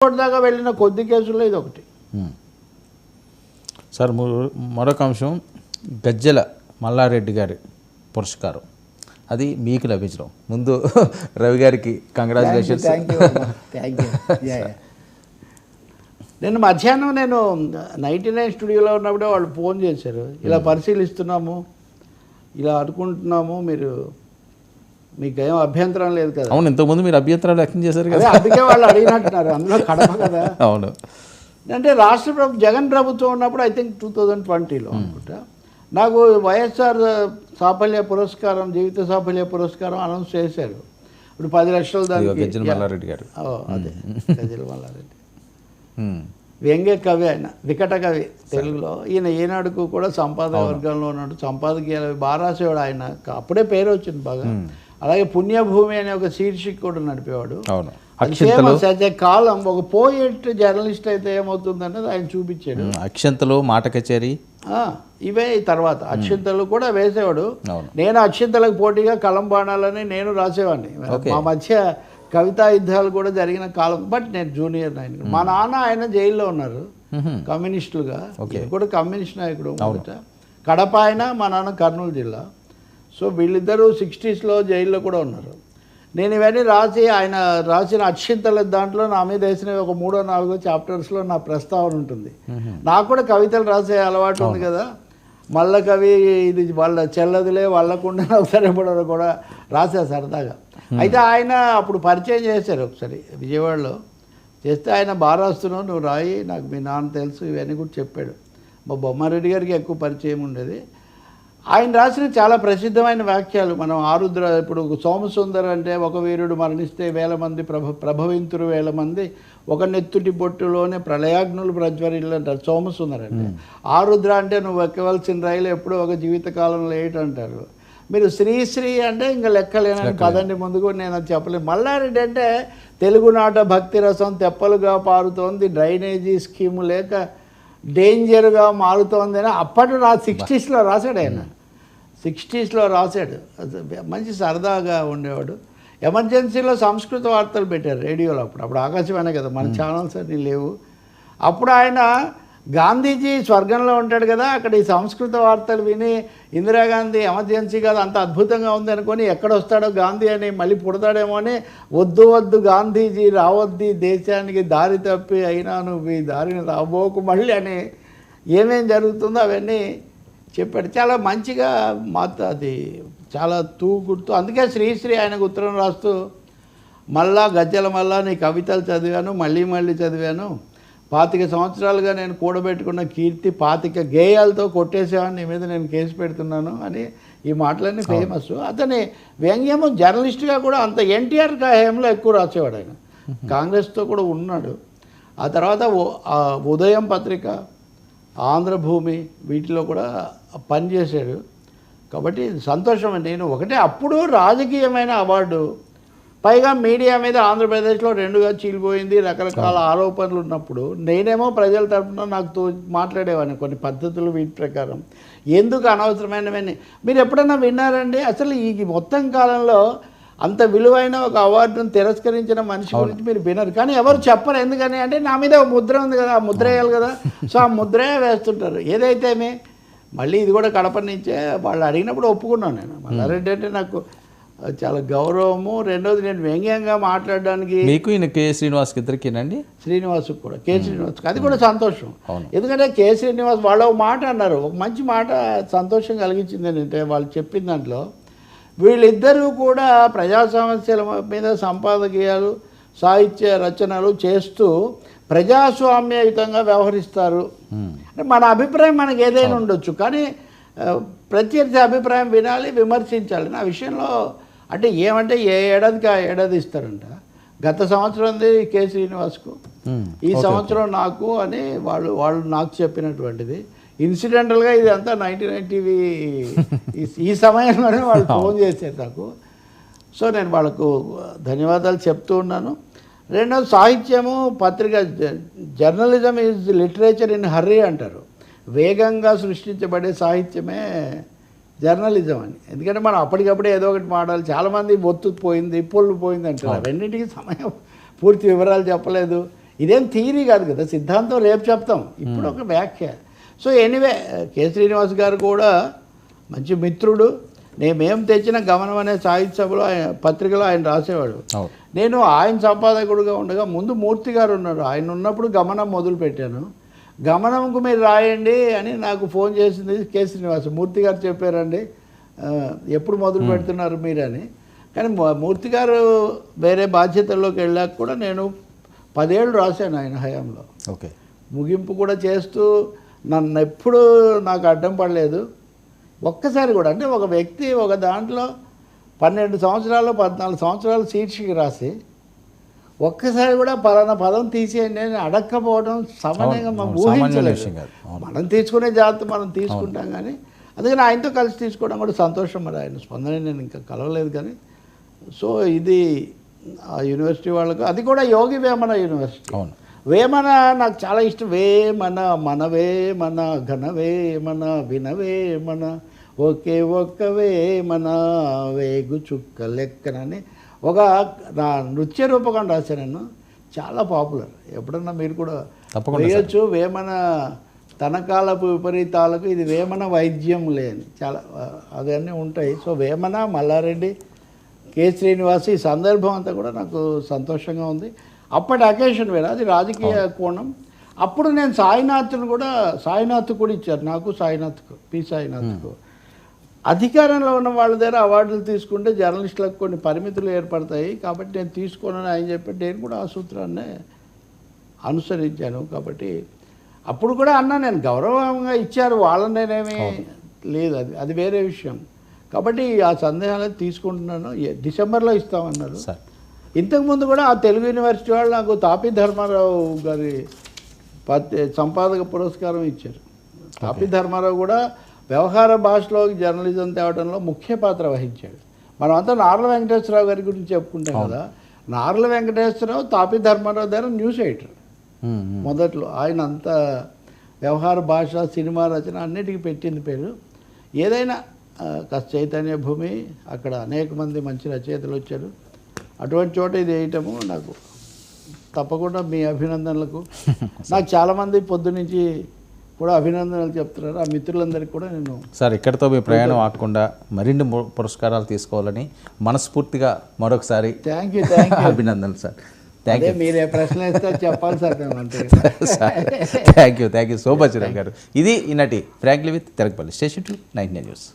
Court దాకా వెళ్ళిన కొద్ది కేసుల్లో ఇది ఒకటి. సార్ మరో- మరొక అంశం గజ్జెల మల్లారెడ్డి గారి పురస్కారం. అది మీకు లభించడం. ముందు రవి గారికి కంగ్రాచులేషన్స్ నేను మధ్యాహ్నం నేను నైన్టీ నైన్ స్టూడియోలో ఉన్నప్పుడే వాళ్ళు ఫోన్ చేశారు. ఇలా పరిశీలిస్తున్నాము ఇలా అనుకుంటున్నాము మీరు మీకు ఏం అభ్యంతరం లేదు కదా. అవును ఇంతకుముందు మీరు అభ్యంతరాలు వ్యక్తం చేశారు కదా. అందుకే వాళ్ళు అడిగినట్టున్నారు. అందులో కడప కదా. అవును. అంటే రాష్ట్ర ప్రభు జగన్ ప్రభుత్వం ఉన్నప్పుడు ఐ థింక్ టూ థౌజండ్ ట్వంటీలో అనుకుంటా. నాకు వైఎస్ఆర్ సాఫల్య పురస్కారం జీవిత సాఫల్య పురస్కారం అనౌన్స్ చేశారు. ఇప్పుడు పది లక్షలు దానికి గజ్జెల మల్లారెడ్డి గారు. అదే. గజల మల్లారెడ్డి. ఉమ్. వ్యంగ్య కవి ఆయన వికట కవి. తెలుగులో ఈయన ఏనాడుకు కూడా సంపాదక వర్గంలో ఉన్నాడు. సంపాదకీయ బాగా రాసేవాడు ఆయన. అప్పుడే పేరు వచ్చింది బాగా. అలాగే పుణ్యభూమి అనే ఒక శీర్షిక కూడా నడిపేవాడు. a కాలం ఒక పోయిట్ జర్నలిస్ట్ అయితే ఏమవుతుంది అన్నది ఆయన చూపించాడు. అక్షంతలు మాట కచేరీ. ఆ, ఇవే తర్వాత. అక్షింతలు కూడా వేసేవాడు. నేను అక్షింతలకు పోటీగా కలం బాణాలని నేను రాసేవాడిని. మా మధ్య కవితా యుద్ధాలు కూడా జరిగిన కాలం. బట్ నేను జూనియర్ ఆయన. మా నాన్న ఆయన జైల్లో ఉన్నారు. కమ్యూనిస్టులుగా. కూడా కమ్యూనిస్ట్ నాయకుడు కడప ఆయన మా నాన్న కర్నూలు జిల్లా. సో వీళ్ళిద్దరూ సిక్స్టీస్లో జైల్లో కూడా ఉన్నారు. నేను ఇవన్నీ రాసి ఆయన రాసిన అక్షింతల దాంట్లో నా మీద వేసిన ఒక మూడో నాలుగో చాప్టర్స్లో నా ప్రస్తావన ఉంటుంది. నాకు కూడా కవితలు రాసే అలవాటు ఉంది కదా. మల్ల కవి ఇది వాళ్ళ చెల్లదులే వాళ్ళకుండా ఒకసారి ఎప్పుడో కూడా రాసా సరదాగా. అయితే ఆయన అప్పుడు పరిచయం చేశారు ఒకసారి విజయవాడలో. చేస్తే ఆయన బాగా రాస్తున్నావు నువ్వు రాయి నాకు మీ నాన్న తెలుసు ఇవన్నీ కూడా చెప్పాడు. మా బొమ్మారెడ్డి గారికి ఎక్కువ పరిచయం ఉండేది. ఆయన రాసిన చాలా ప్రసిద్ధమైన వాక్యాలు మనం ఆరుద్ర ఇప్పుడు సోమసుందర్ అంటే ఒక వీరుడు మరణిస్తే వేల మంది ప్రభ ప్రభవింతురు వేల మంది. ఒక నెత్తుటి బొట్టులోనే ప్రళయాగ్నులు ప్రజ్వరిల్లు అంటారు సోమసుందర్ అంటే. ఆరుద్ర అంటే నువ్వు ఎక్కవలసిన రైలు ఎప్పుడో ఒక జీవితకాలంలో అంటారు. మీరు శ్రీశ్రీ అంటే ఇంకా లెక్కలేనని పదండి ముందుకు నేను అది చెప్పలేను. మల్లారెడ్డి అంటే తెలుగునాట భక్తి రసం తెప్పలుగా పారుతోంది. డ్రైనేజీ స్కీము లేక డేంజర్గా మారుతోంది అని అప్పటి రా సిక్స్టీస్లో రాశాడు ఆయన. సిక్స్టీస్లో రాశాడు. మంచి సరదాగా ఉండేవాడు. ఎమర్జెన్సీలో సంస్కృత వార్తలు పెట్టారు రేడియోలో అప్పుడు. అప్పుడు ఆకాశవాణి కదా మన ఛానల్స్ అన్నీ లేవు. అప్పుడు ఆయన గాంధీజీ స్వర్గంలో ఉంటాడు కదా అక్కడ ఈ సంస్కృత వార్తలు విని ఇందిరాగాంధీ ఎమర్జెన్సీ కాదు అంత అద్భుతంగా ఉంది అనుకొని ఎక్కడ వస్తాడో గాంధీ అని మళ్ళీ పుడతాడేమో అని వద్దు వద్దు గాంధీజీ రావద్ది దేశానికి దారి తప్పి అయినా నువ్వు ఈ దారిని రాబోకు మళ్ళీ అని ఏమేం జరుగుతుందో అవన్నీ చెప్పాడు. చాలా మంచిగా మాత అది చాలా తూగుడుతూ అందుకే శ్రీశ్రీ ఆయనకు ఉత్తరం రాస్తూ మళ్ళా గజ్జల మళ్ళా నీ కవితలు చదివాను మళ్ళీ మళ్ళీ చదివాను. పాతిక సంవత్సరాలుగా నేను కూడబెట్టుకున్న కీర్తి పాతిక గేయాలతో కొట్టేసేవాడిని నీ మీద నేను కేసు పెడుతున్నాను అని ఈ మాటలన్నీ ఫేమస్. అతని వ్యంగ్యము జర్నలిస్ట్గా కూడా అంత ఎన్టీఆర్ హయాంలో ఎక్కువ రాసేవాడు ఆయన. కాంగ్రెస్తో కూడా ఉన్నాడు. ఆ తర్వాత ఉదయం పత్రిక ఆంధ్రభూమి వీటిలో కూడా పనిచేశాడు కాబట్టి సంతోషం నేను ఒకటే అప్పుడు రాజకీయమైన అవార్డు. పైగా మీడియా మీద ఆంధ్రప్రదేశ్లో రెండుగా చీలిపోయింది రకరకాల ఆరోపణలు ఉన్నప్పుడు. నేనేమో ప్రజల తరపున నాకు తో మాట్లాడేవాడిని కొన్ని పద్ధతులు వీటి ప్రకారం. ఎందుకు అనవసరమైనవన్నీ? మీరు ఎప్పుడైనా విన్నారండి? అసలు ఈ మొత్తం కాలంలో అంత విలువైన ఒక అవార్డును తిరస్కరించిన మనిషి గురించి మీరు వినరు. కానీ ఎవరు చెప్పరు. ఎందుకని అంటే నా మీద ఒక ముద్ర ఉంది కదా ముద్ర వేయాలి కదా. సో ఆ ముద్రే వేస్తుంటారు. ఏదైతేమే మళ్ళీ ఇది కూడా కడప నుంచే వాళ్ళు అడిగినప్పుడు ఒప్పుకున్నాను నేను. మల్లారెడ్డి అంటే నాకు చాలా గౌరవము. రెండోది నేను వ్యంగ్యంగా మాట్లాడడానికి మీకు ఈయన కె. శ్రీనివాస్కి ఇద్దరికేనండి? శ్రీనివాస్ కూడా. కే. శ్రీనివాస్ అది కూడా సంతోషం. ఎందుకంటే కే. శ్రీనివాస్ వాళ్ళు ఒక మాట అన్నారు. ఒక మంచి మాట సంతోషం కలిగించింది ఏంటంటే వాళ్ళు చెప్పిన దాంట్లో వీళ్ళిద్దరూ కూడా ప్రజా సమస్యల మీద సంపాదకీయాలు సాహిత్య రచనలు చేస్తూ ప్రజాస్వామ్యయుతంగా వ్యవహరిస్తారు. అంటే మన అభిప్రాయం మనకి ఏదైనా ఉండొచ్చు. కానీ ప్రత్యర్థి అభిప్రాయం వినాలి విమర్శించాలి. నా విషయంలో అంటే ఏమంటే ఏ ఏడాదికి ఆ ఏడాది ఇస్తారంట. గత సంవత్సరంది కె శ్రీనివాస్కు. ఈ సంవత్సరం నాకు అని వాళ్ళు వాళ్ళు నాకు చెప్పినటువంటిది. ఇన్సిడెంటల్గా ఇది అంతా నైన్టీ నైన్ టీవీ ఈ సమయంలోనే వాళ్ళు ఫోన్ చేశారు నాకు. సో నేను వాళ్ళకు ధన్యవాదాలు చెప్తూ ఉన్నాను. రెండోది సాహిత్యము పత్రిక journalism is literature in hurry అంటారు. వేగంగా సృష్టించబడే సాహిత్యమే జర్నలిజం అని. ఎందుకంటే మనం అప్పటికప్పుడే ఏదో ఒకటి మాడాలి చాలామంది ఒత్తు పోయింది పొల్లు పోయింది అంటారు రెండింటికి సమయం పూర్తి వివరాలు చెప్పలేదు. ఇదేం థీరీ కాదు కదా. సిద్ధాంతం రేపు చెప్తాం. ఇప్పుడు ఒక వ్యాఖ్య. సో ఎనీవే కె శ్రీనివాస్ గారు కూడా మంచి మిత్రుడు. నేమేం తెచ్చిన గమనం అనే సాహిత్య సభలో ఆయన పత్రికలో ఆయన రాసేవాడు. నేను ఆయన సంపాదకుడుగా ఉండగా ముందు మూర్తి గారు ఉన్నారు. ఆయన ఉన్నప్పుడు గమనం మొదలు పెట్టాను గమనంకు మీరు రాయండి అని నాకు ఫోన్ చేసింది కె శ్రీనివాస్. మూర్తి గారు చెప్పారండి ఎప్పుడు మొదలు పెడుతున్నారు మీరని. కానీ మూర్తి గారు వేరే బాధ్యతల్లోకి వెళ్ళాక కూడా నేను పదేళ్ళు రాశాను ఆయన హయాంలో. ఓకే. ముగింపు కూడా చేస్తూ నన్ను ఎప్పుడు నాకు అడ్డం పడలేదు. ఒక్కసారి కూడా అంటే ఒక వ్యక్తి ఒక దాంట్లో పన్నెండు సంవత్సరాలు పద్నాలుగు సంవత్సరాలు శీర్షిక రాసి ఒక్కసారి కూడా పలానా పదం తీసేయండి అని అడక్కపోవడం సామాన్యంగా మనం ఊహించలేదు. మనం తీసుకునే జాగ్రత్త మనం తీసుకుంటాం కానీ అందుకని ఆయనతో కలిసి తీసుకోవడం కూడా సంతోషం. మరి ఆయన స్పందన నేను ఇంకా కలవలేదు కానీ సో ఇది ఆ యూనివర్సిటీ వాళ్ళకు అది కూడా యోగి వేమన యూనివర్సిటీ. అవును. వేమన నాకు చాలా ఇష్టం. వేమన మనవే మన ఘనవే మన వినవే మన ఒకే ఒక్క వేమన వేగు చుక్క లెక్కనని ఒక నా నృత్య రూపకం రాశాను నేను. చాలా పాపులర్. ఎప్పుడన్నా మీరు కూడా వేయచ్చు. వేమన తనకాలపు విపరీతాలకు ఇది వేమన వైద్యం లేని చాలా అవన్నీ ఉంటాయి. సో వేమన మల్లారెడ్డి కె శ్రీనివాస్ ఈ సందర్భం అంతా కూడా నాకు సంతోషంగా ఉంది. అప్పటి అకేషన్ వేరే అది రాజకీయ కోణం. అప్పుడు నేను సాయినాథ్ను కూడా సాయినాథ్ కూడా ఇచ్చారు. నాకు సాయినాథ్కు పి సాయినాథ్కు అధికారంలో ఉన్న వాళ్ళ దగ్గర అవార్డులు తీసుకుంటే జర్నలిస్టులకు కొన్ని పరిమితులు ఏర్పడతాయి. కాబట్టి నేను తీసుకోనని ఆయన చెప్పి నేను కూడా ఆ సూత్రాన్నే అనుసరించాను కాబట్టి. అప్పుడు కూడా అన్నా నేను గౌరవంగా ఇచ్చారు. వాళ్ళని నేనేమి లేదు. అది అది వేరే విషయం. కాబట్టి ఆ సందేహాలు తీసుకుంటున్నాను. డిసెంబర్లో ఇస్తామన్నారు. సార్ ఇంతకుముందు కూడా ఆ తెలుగు యూనివర్సిటీ వాళ్ళు నాకు తాపి ధర్మారావు గారి సంపాదక పురస్కారం ఇచ్చారు. తాపి ధర్మారావు కూడా వ్యవహార భాషలో జర్నలిజం తేవడంలో ముఖ్య పాత్ర వహించాడు. మనం అంతా నార్ల వెంకటేశ్వరరావు గారి గురించి చెప్పుకుంటాం కదా నార్ల వెంకటేశ్వరరావు తాపి ధర్మారావు దగ్గర న్యూస్ ఎడిటర్. మొదట్లో ఆయన అంత వ్యవహార భాష సినిమా రచన అన్నిటికీ పెట్టింది పేరు. ఏదైనా కాస్త చైతన్య భూమి అక్కడ అనేక మంది మంచి రచయితలు వచ్చారు. అటువంటి చోట ఇది వేయటము నాకు తప్పకుండా మీ అభినందనలకు. నాకు చాలామంది పొద్దు నుంచి కూడా అభినందనలు చెప్తున్నారు. ఆ మిత్రులందరికీ కూడా నేను సార్ ఇక్కడితో మీ ప్రయాణం ఆగకుండా మరిన్ని పురస్కారాలు తీసుకోవాలని మనస్ఫూర్తిగా మరొకసారి థ్యాంక్ యూ థ్యాంక్ యూ అభినందనలు సార్. థ్యాంక్ అదే మీరు ఏ ప్రశ్న ఇస్తే చెప్పాలి sir thank you thank you so much గారు. ఇది ఈనాటి frankly with Terakapalli. Station two nine news.